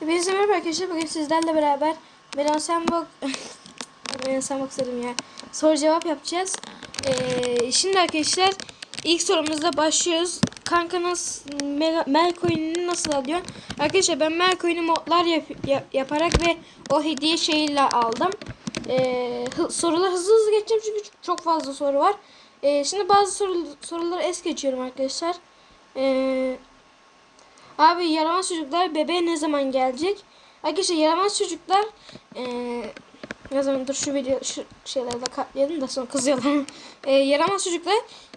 Hepinize merhaba arkadaşlar. Bugün sizlerle beraber Melon Sandbox Melon Sandbox dedim ya. Soru cevap yapacağız. Ee, şimdi arkadaşlar ilk sorumuzda başlıyoruz. Kanka nasıl Mega- Melcoin'i nasıl alıyorsun? Arkadaşlar ben Melcoin'i modlar yap- yap- yaparak ve o hediye şeyiyle aldım. Ee, hı- sorular hızlı hızlı geçeceğim çünkü çok fazla soru var. Ee, şimdi bazı soru, soruları es geçiyorum arkadaşlar. Eee Abi yaramaz çocuklar bebeğe ne zaman gelecek? Arkadaşlar yaramaz çocuklar eee ne zaman dur şu video şu şeyleri de katlayalım da sonra kızıyorlar. Eee yaramaz çocuklar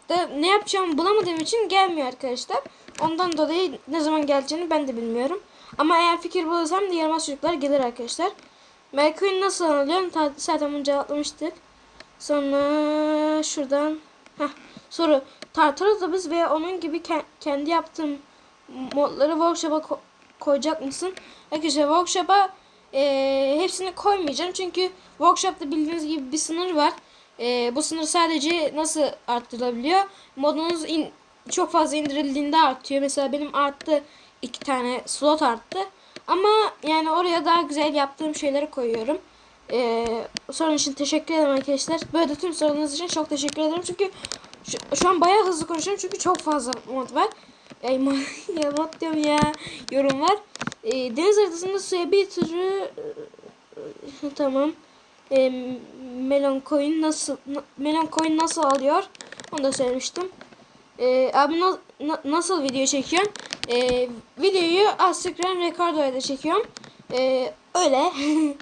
da ne yapacağımı bulamadığım için gelmiyor arkadaşlar. Ondan dolayı ne zaman geleceğini ben de bilmiyorum. Ama eğer fikir bulursam da yaramaz çocuklar gelir arkadaşlar. Merkür'ün nasıl anılıyor? Ta- Zaten bunu cevaplamıştık. Sonra şuradan heh, soru. Tartaros ve onun gibi ke- kendi yaptığım modları workshop'a ko- koyacak mısın? Arkadaşlar workshop'a e, hepsini koymayacağım. Çünkü workshop'ta bildiğiniz gibi bir sınır var. E, bu sınır sadece nasıl arttırılabiliyor? Modunuz in, çok fazla indirildiğinde artıyor. Mesela benim arttı iki tane slot arttı. Ama yani oraya daha güzel yaptığım şeyleri koyuyorum. Ee, sorun için teşekkür ederim arkadaşlar. Böyle tüm sorularınız için çok teşekkür ederim. Çünkü şu, şu an bayağı hızlı konuşuyorum çünkü çok fazla mod var. Ay ma- ya mod diyorum ya. Yorum var. Ee, deniz haritasında suya bir türü e, tamam. Ee, melon coin nasıl na- melon coin nasıl alıyor? Onu da söylemiştim. Ee, abi na- na- nasıl video çekiyorsun? Ee, videoyu Instagram Recordo'ya da çekiyorum. Ee, öyle.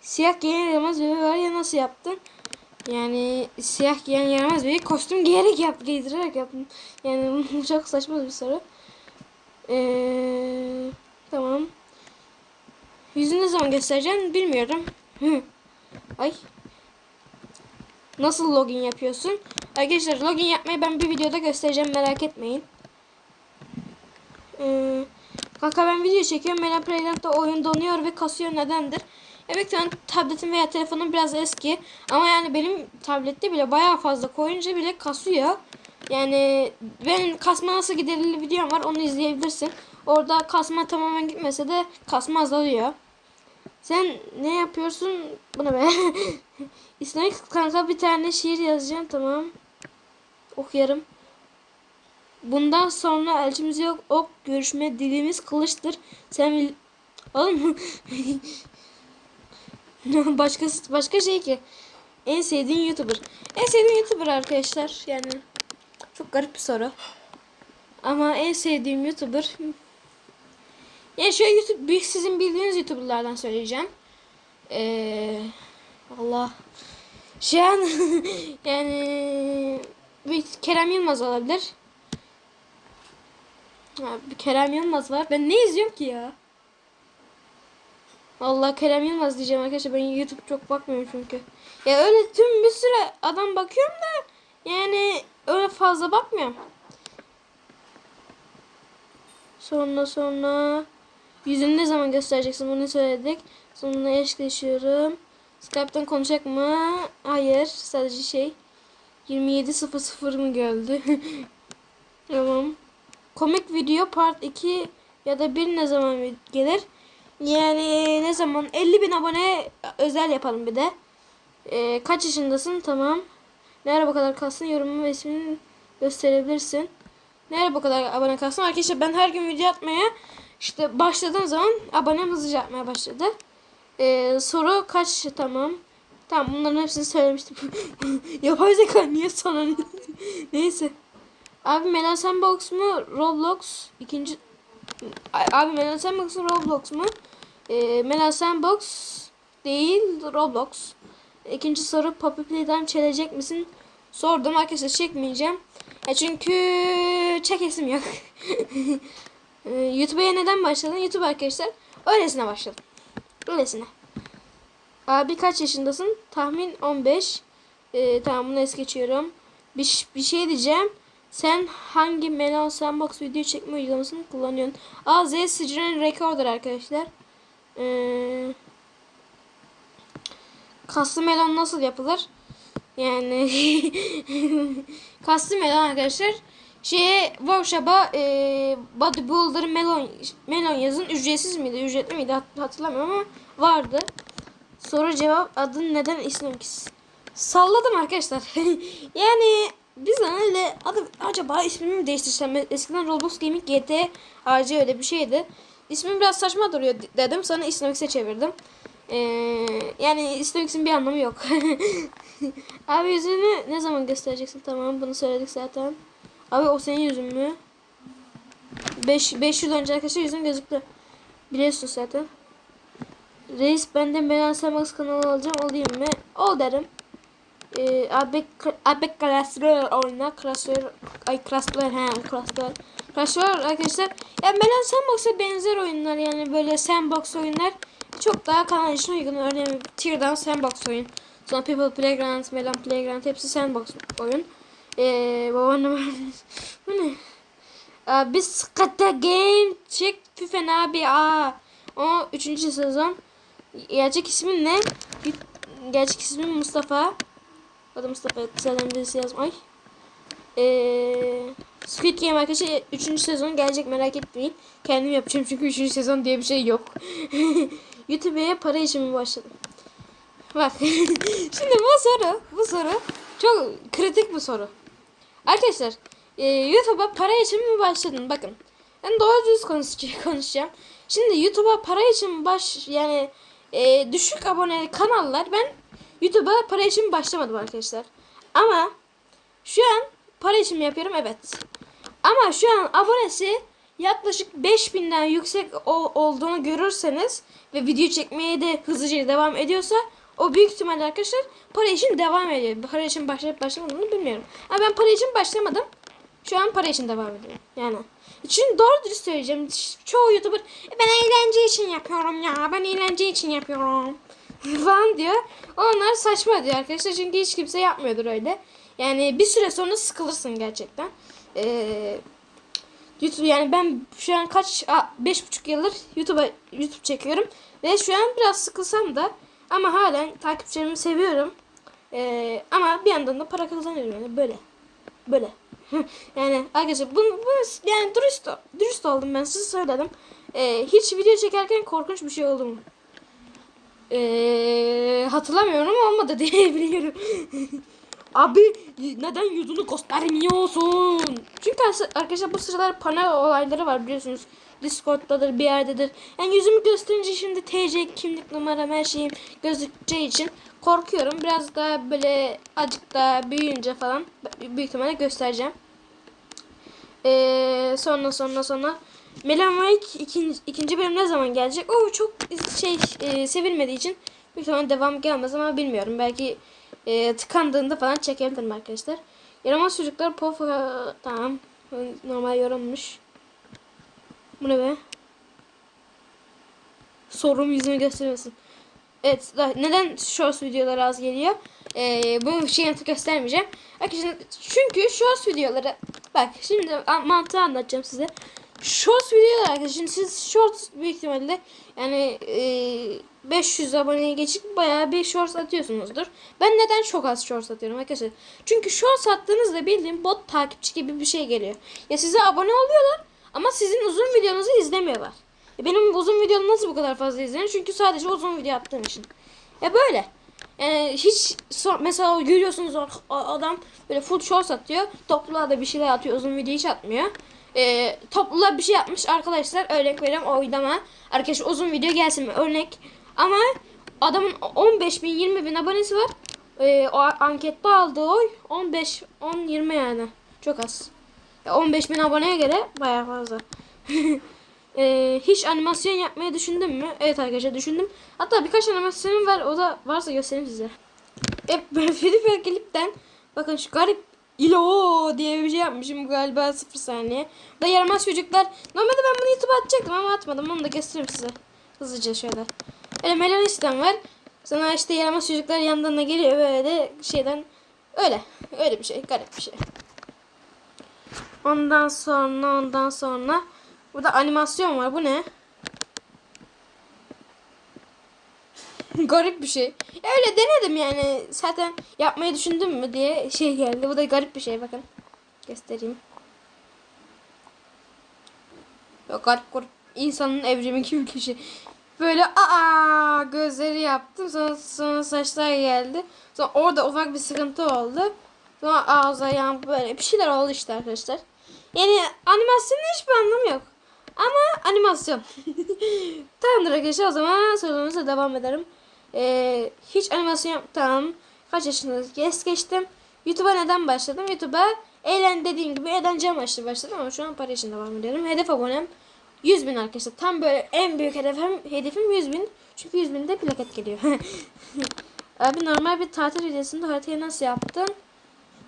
Siyah giyen yaramaz bebe var ya nasıl yaptın? Yani siyah giyen yaramaz bebe kostüm giyerek yap, giydirerek yaptım. Yani çok saçma bir soru. Ee, tamam. Yüzünü ne zaman göstereceğim bilmiyorum. Ay. Nasıl login yapıyorsun? Arkadaşlar login yapmayı ben bir videoda göstereceğim merak etmeyin. Ee, kanka ben video çekiyorum. Mela Playland'da oyun donuyor ve kasıyor nedendir? Evet ben tabletim veya telefonum biraz eski. Ama yani benim tablette bile bayağı fazla koyunca bile kasıyor. Yani benim kasma nasıl giderili videom var onu izleyebilirsin. Orada kasma tamamen gitmese de kasma azalıyor. Sen ne yapıyorsun? Buna be. İslamik kanka bir tane şiir yazacağım tamam. Okuyarım. Bundan sonra elçimiz yok. Ok görüşme dilimiz kılıçtır. Sen bil... Oğlum başka başka şey ki. En sevdiğin YouTuber. En sevdiğim YouTuber arkadaşlar. Yani çok garip bir soru. Ama en sevdiğim YouTuber yani şöyle YouTube sizin bildiğiniz YouTuber'lardan söyleyeceğim. Ee, Allah. Şu an yani bir Kerem Yılmaz olabilir. Ha, bir Kerem Yılmaz var. Ben ne izliyorum ki ya? Allah Kerem Yılmaz diyeceğim arkadaşlar. Ben YouTube çok bakmıyorum çünkü. Ya öyle tüm bir sürü adam bakıyorum da yani öyle fazla bakmıyorum. Sonra sonra yüzünü ne zaman göstereceksin bunu söyledik. Sonra eşleşiyorum. Skype'tan konuşacak mı? Hayır. Sadece şey 27.00 mı geldi? tamam. Komik video part 2 ya da 1 ne zaman gelir? Yani ne zaman 50 bin abone özel yapalım bir de. Ee, kaç yaşındasın? Tamam. Nerede bu kadar kalsın? Yorumu ve ismini gösterebilirsin. Nerede bu kadar abone kalsın? Arkadaşlar ben her gün video atmaya işte başladığım zaman abonem hızlıca atmaya başladı. Ee, soru kaç? Tamam. Tamam bunların hepsini söylemiştim. Yapay zeka niye sana Neyse. Abi Melon Sandbox mu? Roblox? İkinci... Abi Melon Sandbox mu? Roblox mu? Ee, Melon Sandbox değil Roblox. İkinci soru Poppy Play'den çelecek misin? Sordum arkadaşlar çekmeyeceğim. Ya çünkü çekesim yok. Ee, YouTube'a neden başladın? YouTube arkadaşlar öylesine başladım. Öylesine. Abi kaç yaşındasın? Tahmin 15. Ee, tamam bunu es geçiyorum. Bir, bir şey diyeceğim. Sen hangi Melon Sandbox video çekme uygulamasını kullanıyorsun? A, Z Sıcıran Recorder arkadaşlar. Ee, kaslı melon nasıl yapılır? Yani kaslı melon arkadaşlar şeye workshop'a e, bodybuilder melon melon yazın ücretsiz miydi ücretli miydi hat- hatırlamıyorum ama vardı. Soru cevap adın neden ismim ki? Salladım arkadaşlar. yani biz öyle adı acaba ismimi mi değiştirsem eskiden Roblox Gaming GT AC öyle bir şeydi. İsmim biraz saçma duruyor dedim sonra Isnovix'e çevirdim. Ee, yani Isnovix'in bir anlamı yok. Abi yüzünü ne zaman göstereceksin? Tamam bunu söyledik zaten. Abi o senin yüzün mü? 5 5 yıl önce arkadaşlar yüzün gözüktü. Biliyorsun zaten. Reis benden Belen Semax kanalı alacağım olayım mı? Ol derim. Ee, abi abi klasör oyna klasör ay klasör he klasör klasör arkadaşlar. Ya Belen Sandbox'a benzer oyunlar yani böyle sandbox oyunlar çok daha kanal için uygun. Örneğin Teardown sandbox oyun. Sonra People Playground, Melon Playground hepsi sandbox oyun. Ee, babaannem bu ne? Aa, biz Skata Game çek Füfen abi aa o 3. sezon. Gerçek ismin ne? Gerçek ismin Mustafa. Adı Mustafa Zaten birisi yazmış. Ee, Squid Game arkadaşlar 3. sezon gelecek merak etmeyin. Kendim yapacağım çünkü 3. sezon diye bir şey yok. YouTube'ya para için mi başladım? Bak. Şimdi bu soru, bu soru çok kritik bir soru. Arkadaşlar, e, YouTube'a para için mi başladın? Bakın. Ben doğru düz konuş- konuşacağım. Şimdi YouTube'a para için baş yani e, düşük aboneli kanallar ben YouTube'a para için başlamadım arkadaşlar. Ama şu an para için mi yapıyorum? Evet. Ama şu an abonesi yaklaşık 5000'den yüksek olduğunu görürseniz ve video çekmeye de hızlıca devam ediyorsa o büyük ihtimalle arkadaşlar para için devam ediyor. Para için başlayıp başlamadığını bilmiyorum. Ama ben para için başlamadım. Şu an para için devam ediyorum. Yani. Çünkü doğru dürüst söyleyeceğim. Çoğu YouTuber "E, ben eğlence için yapıyorum ya. Ben eğlence için yapıyorum. falan diyor. Onlar saçma diyor arkadaşlar. Çünkü hiç kimse yapmıyordur öyle. Yani bir süre sonra sıkılırsın gerçekten. Ee, YouTube yani ben şu an kaç a, beş buçuk yıldır YouTube'a YouTube çekiyorum ve şu an biraz sıkılsam da ama halen takipçilerimi seviyorum. Ee, ama bir yandan da para kazanıyorum yani böyle. Böyle. yani arkadaşlar bunu, bunu yani dürüst dürüst oldum ben size söyledim. Ee, hiç video çekerken korkunç bir şey oldu mu? Ee, hatırlamıyorum olmadı diyebiliyorum. Abi neden yüzünü göstermiyorsun? Çünkü arkadaşlar bu sıralar panel olayları var biliyorsunuz. Discord'dadır bir yerdedir. Yani yüzümü gösterince şimdi TC kimlik numaram her şeyim gözükeceği için korkuyorum. Biraz daha böyle acık daha büyüyünce falan büyük ihtimalle göstereceğim. Ee, sonra sonra sonra Melan Wake ikinci, ikinci bölüm ne zaman gelecek? O çok şey e, sevilmediği için büyük ihtimalle devam gelmez ama bilmiyorum. Belki e, tıkandığında falan çekebilirim arkadaşlar. Yaramaz çocuklar pof tamam normal yorummuş. Bu ne be? Sorum yüzümü göstermesin. Evet neden shorts videoları az geliyor? Ee, bu şeyi göstermeyeceğim. Arkadaşlar çünkü shorts videoları bak şimdi mantığı anlatacağım size. Shorts videolar arkadaşlar şimdi siz shorts büyük ihtimalle yani e, 500 aboneye geçip bayağı bir shorts atıyorsunuzdur. Ben neden çok az shorts atıyorum arkadaşlar? Çünkü shorts attığınızda bildiğim bot takipçi gibi bir şey geliyor. Ya size abone oluyorlar ama sizin uzun videonuzu izlemiyorlar. E benim uzun videom nasıl bu kadar fazla izlenir? Çünkü sadece uzun video attığım için. Ya böyle. Yani hiç so mesela görüyorsunuz adam böyle full shorts atıyor. Topluluğa da bir şeyler atıyor. Uzun video hiç atmıyor. E, topluluğa bir şey yapmış arkadaşlar. Örnek veriyorum oylama. Arkadaşlar uzun video gelsin mi? Örnek. Ama adamın 15 bin 20 bin abonesi var. E, o ankette aldığı oy 15 10 20 yani. Çok az. 15 bin aboneye göre bayağı fazla. Ee, hiç animasyon yapmayı düşündün mü? Evet arkadaşlar düşündüm. Hatta birkaç animasyonum var. O da varsa göstereyim size. Hep böyle Felipe Gelip'ten bakın şu garip ilo diye bir şey yapmışım galiba 0 saniye. Bu da yaramaz çocuklar. Normalde ben bunu YouTube'a atacaktım ama atmadım. Onu da göstereyim size. Hızlıca şöyle. Böyle Melanistan var. Sonra işte yaramaz çocuklar yanlarına geliyor böyle de şeyden öyle. Öyle bir şey. Garip bir şey. Ondan sonra ondan sonra Burada animasyon var. Bu ne? garip bir şey. Öyle denedim yani. Zaten yapmayı düşündüm mü diye şey geldi. Bu da garip bir şey bakın. Göstereyim. Yok garip grup insanın evrimi gibi bir şey. Böyle aa gözleri yaptım. Sonra, sonra saçlar geldi. Sonra orada ufak bir sıkıntı oldu. Sonra ağza yan böyle bir şeyler oldu işte arkadaşlar. Yani animasyonun hiçbir anlamı yok. Ama animasyon. Tamamdır arkadaşlar o zaman sorumuza devam ederim. Ee, hiç animasyon yaptım. Kaç yaşındayız? Geç geçtim. YouTube'a neden başladım? YouTube'a eğlen dediğim gibi eğlence amaçlı başladım ama şu an para için devam ediyorum. Hedef abonem 100 bin arkadaşlar. Tam böyle en büyük hedefim, hedefim 100 bin. Çünkü 100 binde plaket geliyor. Abi normal bir tatil videosunda haritayı nasıl yaptın?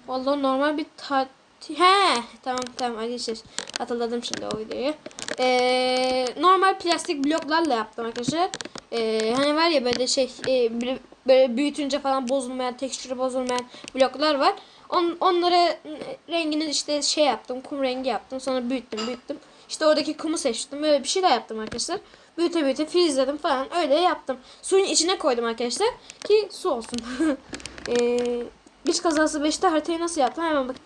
Vallahi normal bir tatil... He tamam tamam arkadaşlar. Hatırladım şimdi o videoyu. Ee, normal plastik bloklarla yaptım arkadaşlar. Ee, hani var ya böyle şey e, böyle- büyütünce falan bozulmayan, tekstürü bozulmayan bloklar var. On, onları rengini işte şey yaptım, kum rengi yaptım. Sonra büyüttüm, büyüttüm. İşte oradaki kumu seçtim. Böyle bir şeyler yaptım arkadaşlar. Büyüte büyüte filizledim falan. Öyle yaptım. Suyun içine koydum arkadaşlar. Ki su olsun. ee, iç kazası 5'te haritayı nasıl yaptım hemen bak.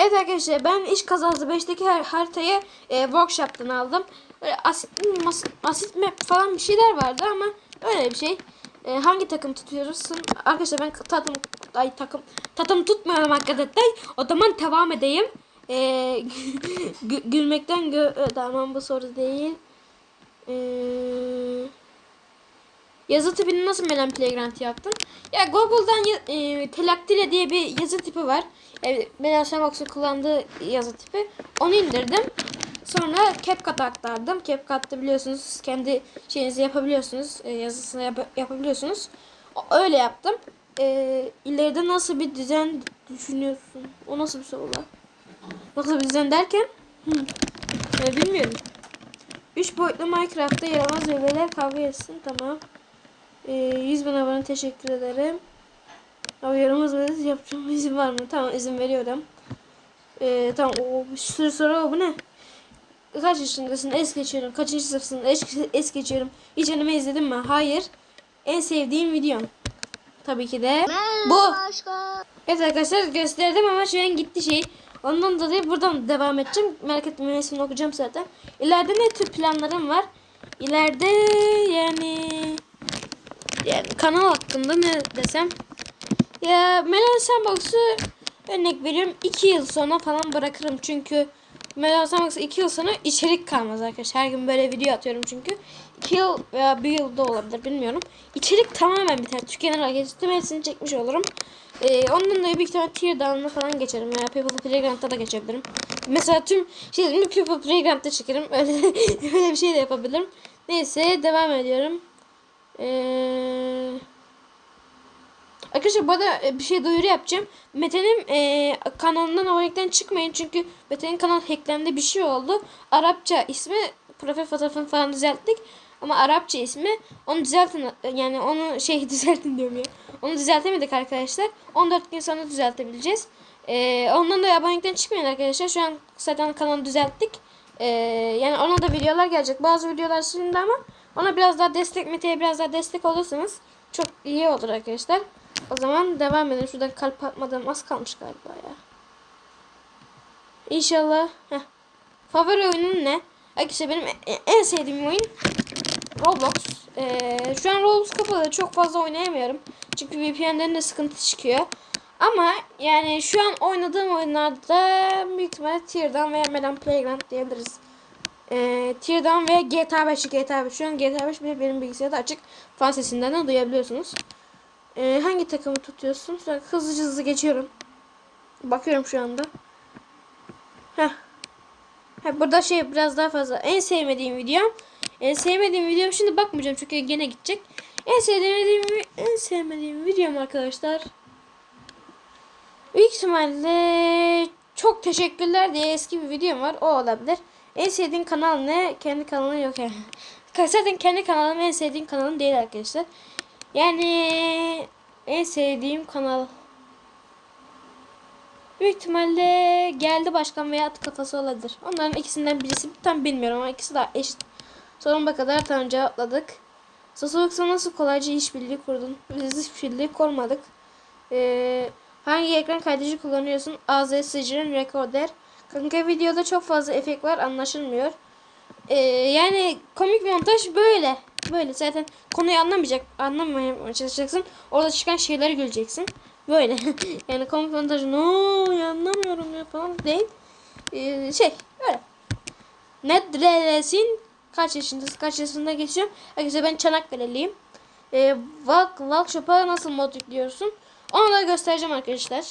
Evet arkadaşlar ben iş kazası 5'teki har- haritayı e, workshop'tan aldım. Böyle asit, asit map falan bir şeyler vardı ama öyle bir şey. E, hangi takım tutuyoruz? Arkadaşlar ben takım ay takım takım tutmuyorum arkadaşlar. O zaman devam edeyim. E, gü- gülmekten gö e, tamam bu soru değil. E, yazı tipini nasıl Melen Playground yaptın? Ya Google'dan e, Telaktile diye bir yazı tipi var. E, Melen Sandbox'un kullandığı yazı tipi. Onu indirdim. Sonra CapCut'a aktardım. CapCut'ta biliyorsunuz kendi şeyinizi yapabiliyorsunuz. E, yazısını yap- yapabiliyorsunuz. Öyle yaptım. E, ileride nasıl bir düzen düşünüyorsun? O nasıl bir soru? Nasıl bir düzen derken? Hı. E, bilmiyorum. 3 boyutlu Minecraft'ta yaramaz bebeler kavga etsin. Tamam. Ee, 100 bin abone teşekkür ederim. Abi yaramaz bebeler yapacağım izin var mı? Tamam izin veriyorum. Ee, tamam o bir sürü soru bu ne? Kaç yaşındasın? Es geçiyorum. Kaçıncı sınıfsın? Es, es geçiyorum. Hiç anime izledin mi? Hayır. En sevdiğim videom. Tabii ki de bu. Evet arkadaşlar gösterdim ama şu an gitti şey. Ondan dolayı buradan devam edeceğim. Merak etmeyin hepsini okuyacağım zaten. İleride ne tür planlarım var? İleride yani yani kanal hakkında ne desem. Ya Melon Sandbox'u örnek veriyorum 2 yıl sonra falan bırakırım çünkü Melon Sandbox'u 2 yıl sonra içerik kalmaz arkadaşlar. Her gün böyle video atıyorum çünkü. 2 yıl veya 1 yıl da olabilir bilmiyorum. İçerik tamamen biter. Tükenir arkadaşlar. Hepsini çekmiş olurum. Ee, ondan dolayı büyük ihtimalle tier down'ına falan geçerim veya People Playground'da da geçebilirim. Mesela tüm şeylerimi People Playground'da çekerim. Öyle, öyle bir şey de yapabilirim. Neyse devam ediyorum. Ee, Arkadaşlar bu arada e, bir şey duyuru yapacağım. Mete'nin e, kanalından abonelikten çıkmayın. Çünkü Mete'nin kanal hacklendi bir şey oldu. Arapça ismi profil fotoğrafını falan düzelttik. Ama Arapça ismi onu düzeltin yani onu şey düzeltin diyorum ya. Onu düzeltemedik arkadaşlar. 14 gün sonra düzeltebileceğiz. E, ondan da abonelikten çıkmayın arkadaşlar. Şu an zaten kanalı düzelttik. E, yani ona da videolar gelecek. Bazı videolar şimdi ama ona biraz daha destek Mete'ye biraz daha destek olursanız çok iyi olur arkadaşlar. O zaman devam edelim. Şuradan kalp atmadığım az kalmış galiba ya. İnşallah. Heh. Favori oyunun ne? Arkadaşlar benim e- en sevdiğim oyun Roblox. Ee, şu an Roblox kapalı. Çok fazla oynayamıyorum. Çünkü VPN'den de sıkıntı çıkıyor. Ama yani şu an oynadığım oyunlarda büyük ihtimalle Teardown veya Melon Playground diyebiliriz. Ee, Teardown veya GTA 5 GTA 5. Şu an GTA 5 bile benim bilgisayarda açık. Fan sesinden de duyabiliyorsunuz. Ee, hangi takımı tutuyorsun? Sonra hızlıca hızlı geçiyorum. Bakıyorum şu anda. Heh. Heh, burada şey biraz daha fazla. En sevmediğim videom. En sevmediğim videom şimdi bakmayacağım çünkü gene gidecek. En sevmediğim en sevmediğim videom arkadaşlar. Büyük ihtimalle çok teşekkürler diye eski bir videom var. O olabilir. En sevdiğin kanal ne? Kendi kanalın yok yani. Zaten kendi kanalım en sevdiğim kanalım değil arkadaşlar. Yani en sevdiğim kanal. Büyük ihtimalle geldi başkan veya at kafası olabilir. Onların ikisinden birisi tam bilmiyorum ama ikisi de eşit. Sonuna kadar tam cevapladık. Sosyologsa nasıl kolayca işbirliği kurdun? Biz işbirliği kurmadık. Ee, hangi ekran kaydedici kullanıyorsun? AZ Sıcır'ın Recorder. Kanka videoda çok fazla efekt var anlaşılmıyor. Ee, yani komik montaj böyle. Böyle zaten konuyu anlamayacak, anlamaya çalışacaksın. Orada çıkan şeyleri güleceksin. Böyle. yani komik montaj ne anlamıyorum ya falan değil. Ee, şey böyle. Nedresin kaç yaşındasın? Kaç yaşında geçiyorum? Arkadaşlar ben Çanakkale'liyim. Ee, Valk, Valkshop'a nasıl mod yüklüyorsun? Onu da göstereceğim arkadaşlar.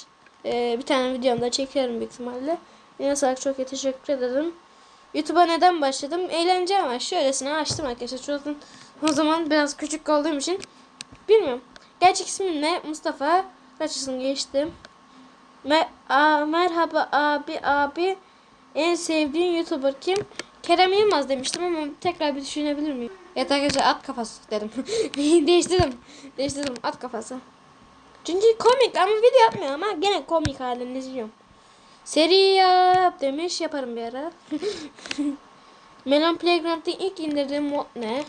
Ee, bir tane videomda çekerim büyük ihtimalle. Yine sağlık çok teşekkür ederim. YouTube'a neden başladım? Eğlence ama şöylesine açtım arkadaşlar. Çünkü o zaman biraz küçük olduğum için bilmiyorum. Gerçek ismim ne? Mustafa. Kaç yaşını geçtim? Me a merhaba abi abi. En sevdiğin YouTuber kim? Kerem Yılmaz demiştim ama tekrar bir düşünebilir miyim? Evet arkadaşlar at kafası dedim. Değiştirdim. Değiştirdim at kafası. Çünkü komik ama video yapmıyor ama gene komik halini izliyorum. Seri yap demiş yaparım bir ara. Melon Playground'da ilk indirdiğim mod ne?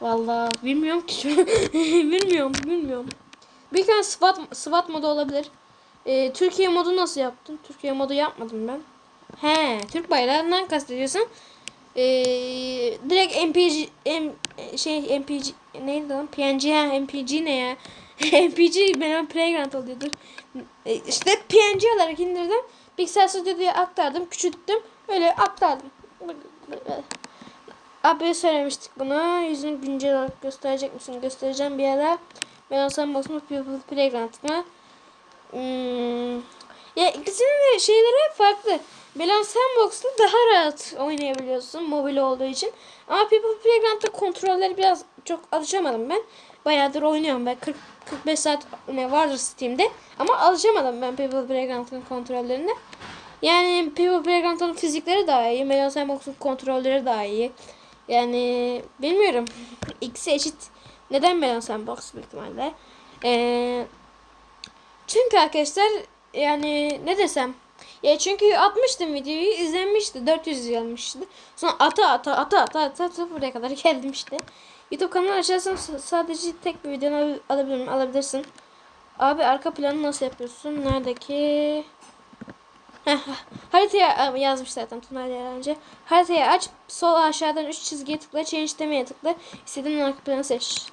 Vallahi bilmiyorum ki. bilmiyorum, bilmiyorum. Bir tane SWAT, SWAT modu olabilir. Ee, Türkiye modu nasıl yaptın? Türkiye modu yapmadım ben. He, Türk bayrağından kastediyorsun. Ee, direkt MPG M, şey MPG neydi lan? PNG ha MPG ne ya? MPG benim playground oluyordur. Ee, işte PNG olarak indirdim. Pixel Studio'ya aktardım, küçülttüm. Öyle aktardım. Abi söylemiştik bunu. Yüzünü güncel olarak gösterecek misin? Göstereceğim bir ara. Ben olsam basmış People Playground'ına. Hmm. Ya ikisinin de şeyleri farklı. Belan Sandbox'ta daha rahat oynayabiliyorsun mobil olduğu için. Ama People Playground'da kontrolleri biraz çok alışamadım ben. Bayağıdır oynuyorum ben. 40 45 saat ne vardır Steam'de. Ama alışamadım ben People Playground'ın kontrollerine. Yani People Playground'ın fizikleri daha iyi. Melan Sandbox'un kontrolleri daha iyi. Yani bilmiyorum. İkisi eşit. Neden Melan Sandbox büyük ihtimalle? Ee, çünkü arkadaşlar yani ne desem ya çünkü atmıştım videoyu izlenmişti 400 gelmişti. Sonra ata ata ata ata ata, ata buraya kadar geldim işte. YouTube kanalı açarsan sadece tek bir videonu alabilirim alabilirsin. Abi arka planı nasıl yapıyorsun? Neredeki? Heh, haritaya yazmış zaten Tuna'yla önce. Haritayı aç. Sol aşağıdan 3 çizgiye tıkla. Change demeye tıkla. İstediğin arka planı seç.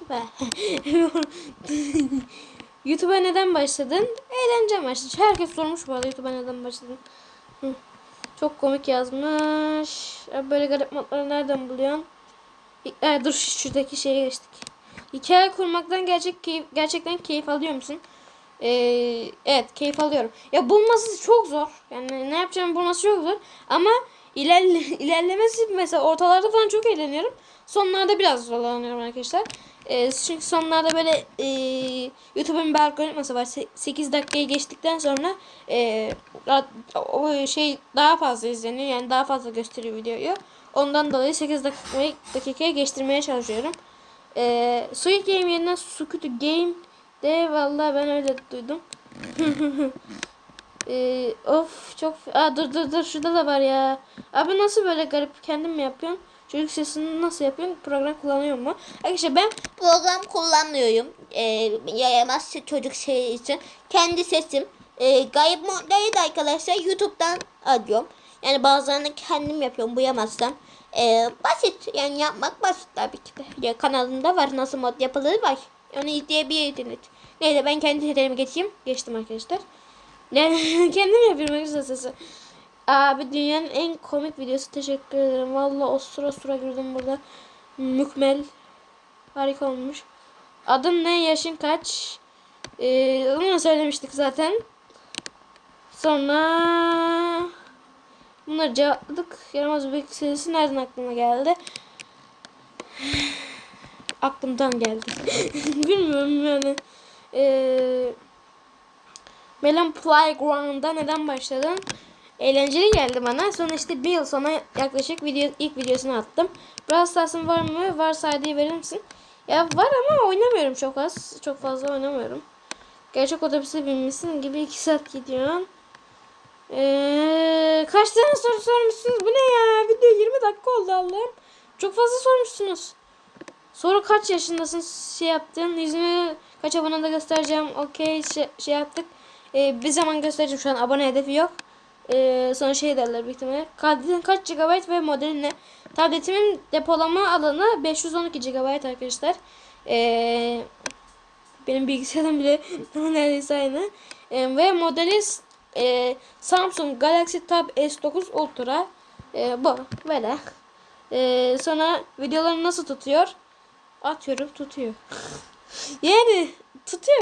YouTube'a neden başladın? Eğlence amaçlı. Herkes sormuş bu arada YouTube'a neden başladın. Çok komik yazmış. Böyle garip modları nereden buluyorsun? E, dur şuradaki şeye geçtik. Hikaye kurmaktan gerçek keyif, gerçekten keyif alıyor musun? Ee, evet keyif alıyorum. Ya bulması çok zor. Yani ne yapacağımı bulması çok zor. Ama ilerle, ilerlemesi mesela ortalarda falan çok eğleniyorum. Sonlarda biraz zorlanıyorum arkadaşlar. E, çünkü sonlarda böyle e, YouTube'un bir algoritması var. 8 dakikayı geçtikten sonra e, o şey daha fazla izleniyor. Yani daha fazla gösteriyor videoyu. Ondan dolayı 8 dakikayı, dakikaya geçtirmeye çalışıyorum. E, Squid Game yerine Squid Game de vallahi ben öyle duydum. e, of çok... Aa, dur dur dur şurada da var ya. Abi nasıl böyle garip kendim mi yapıyorum? Çocuk sesini nasıl yapıyorsun? Program kullanıyor mu? Arkadaşlar ben program kullanmıyorum. Ee, yayamaz çocuk şey için. Kendi sesim. Ee, gayip modları da arkadaşlar YouTube'dan alıyorum. Yani bazılarını kendim yapıyorum buyamazsam. Ee, basit yani yapmak basit tabii ki de. Ya, kanalımda var nasıl mod yapılır var. Onu izleyebilirsiniz. Neyse ben kendi seslerimi geçeyim. Geçtim arkadaşlar. Kendim yapıyorum arkadaşlar sesi. Abi dünyanın en komik videosu teşekkür ederim. Valla o sıra sıra girdim burada. Mükmel. Harika olmuş. Adın ne? Yaşın kaç? Ee, onu söylemiştik zaten. Sonra bunları cevapladık. Yaramaz Bebek serisi nereden aklıma geldi? Aklımdan geldi. Bilmiyorum yani. Ee, Melon Playground'da neden başladın? eğlenceli geldi bana. Sonra işte bir yıl sonra yaklaşık video ilk videosunu attım. Brawl Stars'ın var mı? Varsa ID'yi verir misin? Ya var ama oynamıyorum çok az. Çok fazla oynamıyorum. Gerçek otobüse binmişsin gibi 2 saat gidiyorsun. Ee, kaç tane soru sormuşsunuz? Bu ne ya? Video 20 dakika oldu Allah'ım. Çok fazla sormuşsunuz. Soru kaç yaşındasın? Şey yaptın. Yüzünü kaç abone da göstereceğim. Okey şey, şey yaptık. Ee, bir zaman göstereceğim. Şu an abone hedefi yok. Ee, sonra şey derler büyük ihtimalle. Tabletin kaç GB ve modeli ne? Tabletimin depolama alanı 512 GB arkadaşlar. Ee, benim bilgisayarım bile neredeyse aynı. Ee, ve modeli e, Samsung Galaxy Tab S9 Ultra. Ee, bu böyle. Ee, sonra videoları nasıl tutuyor? Atıyorum tutuyor. yani tutuyor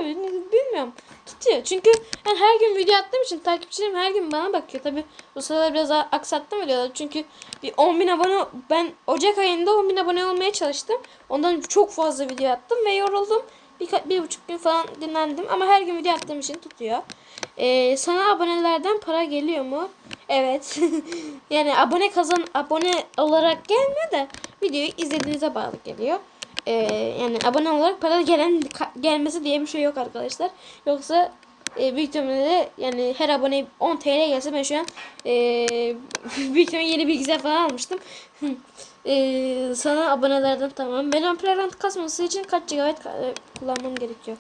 bilmiyorum. Tutuyor. Çünkü ben her gün video attığım için takipçilerim her gün bana bakıyor. Tabi bu sıralar biraz aksattım videoları. Çünkü bir 10 bin abone ben Ocak ayında 10 bin abone olmaya çalıştım. Ondan çok fazla video attım ve yoruldum. Bir, bir buçuk gün falan dinlendim ama her gün video attığım için tutuyor. Ee, sana abonelerden para geliyor mu? Evet. yani abone kazan abone olarak gelmiyor da videoyu izlediğinize bağlı geliyor. Ee, yani abone olarak para gelen gelmesi diye bir şey yok arkadaşlar. Yoksa e, büyük ihtimalle yani her abone 10 TL gelse ben şu an e, büyük ihtimalle yeni bilgisayar falan almıştım. e, sana abonelerden tamam. Benim program kasması için kaç GB e, kullanmam gerekiyor?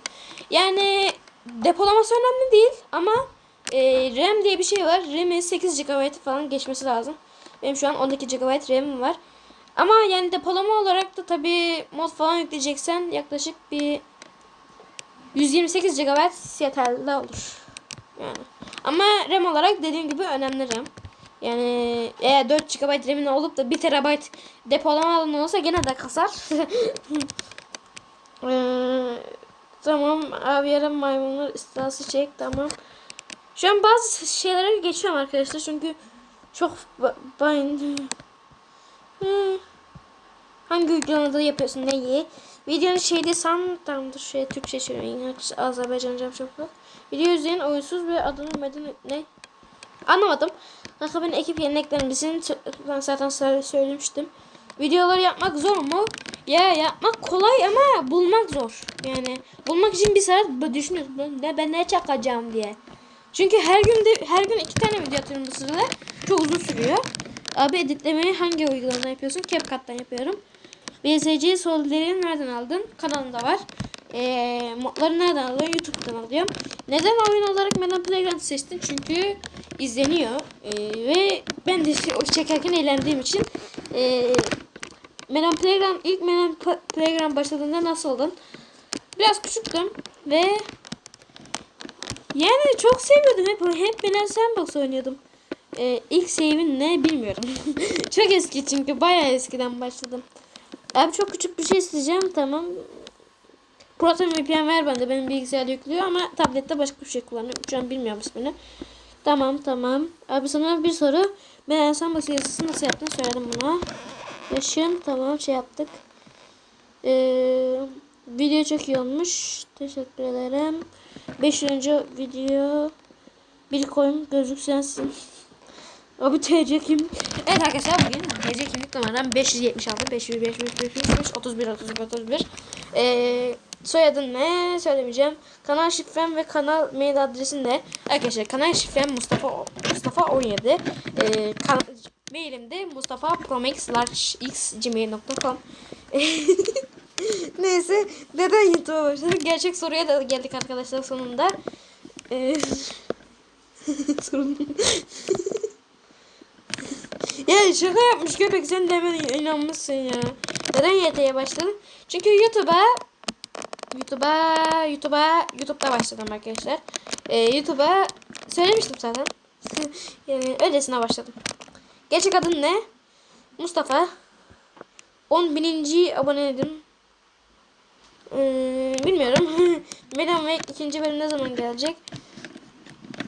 Yani depolaması önemli değil ama e, RAM diye bir şey var. RAM'i 8 GB falan geçmesi lazım. Benim şu an 12 GB RAM'im var. Ama yani depolama olarak da tabi mod falan yükleyeceksen yaklaşık bir 128 GB yeterli olur. Yani. Ama RAM olarak dediğim gibi önemli RAM. Yani eğer 4 GB RAM'in olup da 1 TB depolama alanı olsa gene de kasar. Ee, tamam abi yarın maymunlar istihası çek tamam. Şu an bazı şeylere geçiyorum arkadaşlar çünkü çok ben Hı. Hangi uygulamada yapıyorsun neyi? Videonun şeyde san tamamdır şey Türkçe çeviriyorum. Azerbaycanca çok da. Video izleyen oyunsuz ve adını medeni ne? Anlamadım. Kanka ben ekip yeni eklemişsin. Ben zaten söylemiştim. Videoları yapmak zor mu? Ya yapmak kolay ama bulmak zor. Yani bulmak için bir saat düşünüyorsun. Ne ben ne çakacağım diye. Çünkü her gün de her gün iki tane video atıyorum bu sırada. Çok uzun sürüyor. Abi editlemeyi hangi uygulamadan yapıyorsun? CapCut'tan yapıyorum. BSC solderini nereden aldın? Kanalımda var. Ee, modları nereden alıyorsun? YouTube'dan alıyorum. Neden oyun olarak Medan Playground seçtin? Çünkü izleniyor. Ee, ve ben de o çekerken eğlendiğim için ee, Medan Playground ilk Medan Playground başladığında nasıl oldun? Biraz küçüktüm ve yani çok seviyordum hep hep Medan Sandbox oynuyordum. Ee, ilk save'in ne bilmiyorum. çok eski çünkü bayağı eskiden başladım. Abi çok küçük bir şey isteyeceğim tamam. Proton VPN ver bende benim bilgisayarda yüklüyor ama tablette başka bir şey kullanıyorum. Şu an bilmiyorum ismini. Tamam tamam. Abi sana bir soru. Ben en son yazısını nasıl yaptın söyledim buna. Yaşın tamam şey yaptık. Ee, video çok iyi olmuş. Teşekkür ederim. 5 yıl önce video bir koyun gözlük sensin. Abi TC kim? Evet arkadaşlar bugün TC kimlik numaram 576 501 501 505 31 31 31. Ee, soyadın ne söylemeyeceğim. Kanal şifrem ve kanal mail adresim de arkadaşlar kanal şifrem Mustafa Mustafa 17. Ee, kan mailim de Mustafa gmail.com. Neyse neden YouTube'a başladık? Gerçek soruya da geldik arkadaşlar sonunda. Ee, sorun. Ya şaka yapmış köpek sen de hemen inanmışsın ya. Neden YT'ye başladın? Çünkü YouTube'a YouTube'a YouTube'a YouTube'da başladım arkadaşlar. Ee, YouTube'a söylemiştim zaten. yani öylesine başladım. Gerçek adın ne? Mustafa. 10 bininci aboneydim. Ee, bilmiyorum. Medan ve ikinci bölüm ne zaman gelecek?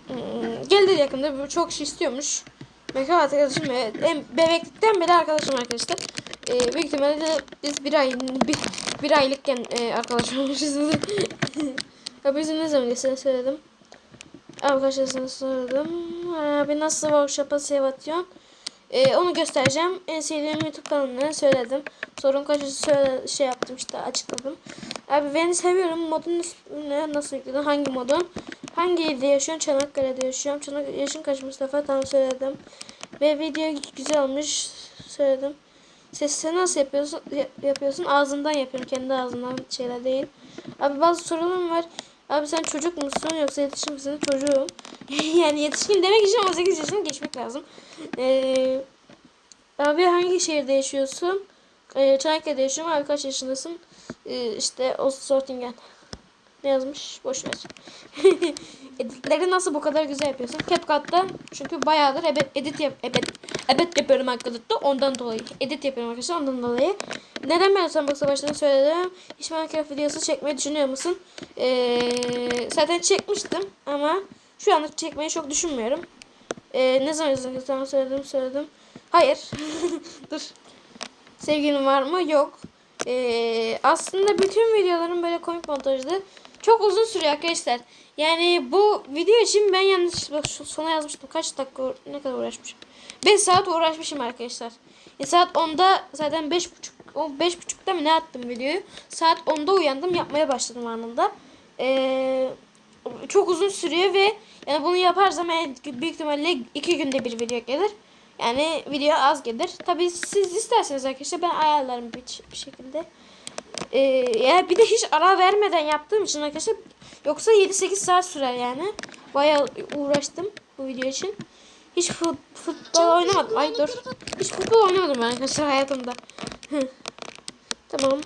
Hmm, geldi yakında. Çok şey istiyormuş. Mekan arkadaşım evet. En bebeklikten beri arkadaşım arkadaşlar. Ee, büyük ihtimalle de biz bir ay bir, bir aylıkken e, arkadaş olmuşuz. bizim ne zaman geçen söyledim. Arkadaşlarına söyledim. Abi nasıl workshop'a save atıyorsun? Ee, onu göstereceğim. En sevdiğim YouTube kanalını söyledim. Sorun kaçısı söyle şey yaptım işte açıkladım. Abi beni seviyorum. Modun ne nasıl yükledin? Hangi modun? Hangi ilde yaşıyorsun? Çanakkale'de yaşıyorum. Çanakkale yaşın kaç Mustafa? Tam söyledim. Ve video güzel olmuş. Söyledim. Sesini nasıl yapıyorsun? Ya- yapıyorsun? Ağzından yapıyorum. Kendi ağzından şeyler değil. Abi bazı sorularım var. Abi sen çocuk musun yoksa yetişkin misin? Çocuğum. yani yetişkin demek için 18 yaşını geçmek lazım. Ee, abi hangi şehirde yaşıyorsun? Ee, Çanakkale'de yaşıyorum. Abi kaç yaşındasın? Ee, işte o Sortingen. Ne yazmış? Boş ver. Editleri nasıl bu kadar güzel yapıyorsun? CapCut'ta çünkü bayağıdır ebed, edit yap, ebed, ebed yapıyorum arkadaşlar. Ondan dolayı. Edit yapıyorum arkadaşlar ondan dolayı. Neden ben Sandbox'a başladığını söyledim. Hiç Minecraft videosu çekmeyi düşünüyor musun? Ee, zaten çekmiştim ama şu anlık çekmeyi çok düşünmüyorum. Ee, ne zaman? Tamam söyledim söyledim. Hayır. Dur. Sevgilin var mı? Yok. Ee, aslında bütün videolarım böyle komik montajlı. Çok uzun sürüyor arkadaşlar. Yani bu video için ben yanlış bak sona yazmıştım. Kaç dakika ne kadar uğraşmışım. 5 saat uğraşmışım arkadaşlar. E, saat 10'da zaten 5.30 o 5.30'da mı ne attım videoyu? Saat 10'da uyandım yapmaya başladım anında. Ee, çok uzun sürüyor ve yani bunu yaparsam büyük ihtimalle 2 günde bir video gelir. Yani video az gelir. Tabii siz isterseniz arkadaşlar ben ayarlarım bir, bir şekilde. Ya bir de hiç ara vermeden yaptığım için arkadaşlar yoksa 7-8 saat sürer yani. Bayağı uğraştım bu video için. Hiç fut, futbol oynamadım. Ay dur. Hiç futbol oynamadım ben arkadaşlar hayatımda. Tamam.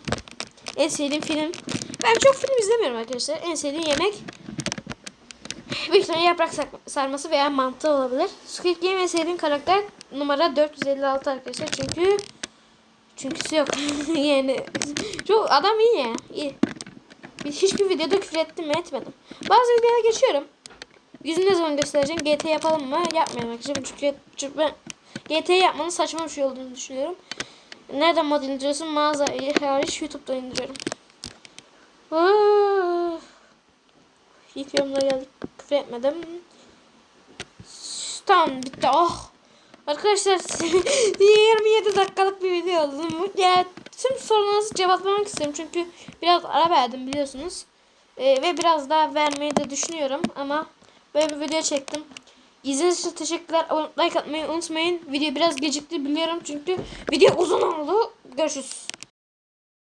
En sevdiğim film. Ben çok film izlemiyorum arkadaşlar. En sevdiğim yemek Büyük ihtimalle yaprak sarması veya mantı olabilir. Squid Game en sevdiğim karakter numara 456 arkadaşlar. Çünkü çünküsü yok. yani çok adam iyi ya. İyi. Bir- Hiçbir videoda küfür ettim mi etmedim. Bazı videolara geçiyorum. Yüzünü ne zaman göstereceğim? GT yapalım mı? Yapmayalım. Çünkü, çünkü ben GT yapmanın saçma bir şey olduğunu düşünüyorum. Nereden mod indiriyorsun? Mağaza hariç YouTube'da indiriyorum. Ah. İlk geldik. Küfür etmedim. Tamam bitti. Oh. Arkadaşlar 27 dakikalık bir video oldu. Ya tüm sorularınızı cevaplamak istiyorum. Çünkü biraz ara verdim biliyorsunuz. Ee, ve biraz daha vermeyi de düşünüyorum. Ama böyle bir video çektim. İzlediğiniz için teşekkürler. Like atmayı unutmayın. Video biraz gecikti biliyorum. Çünkü video uzun oldu. Görüşürüz.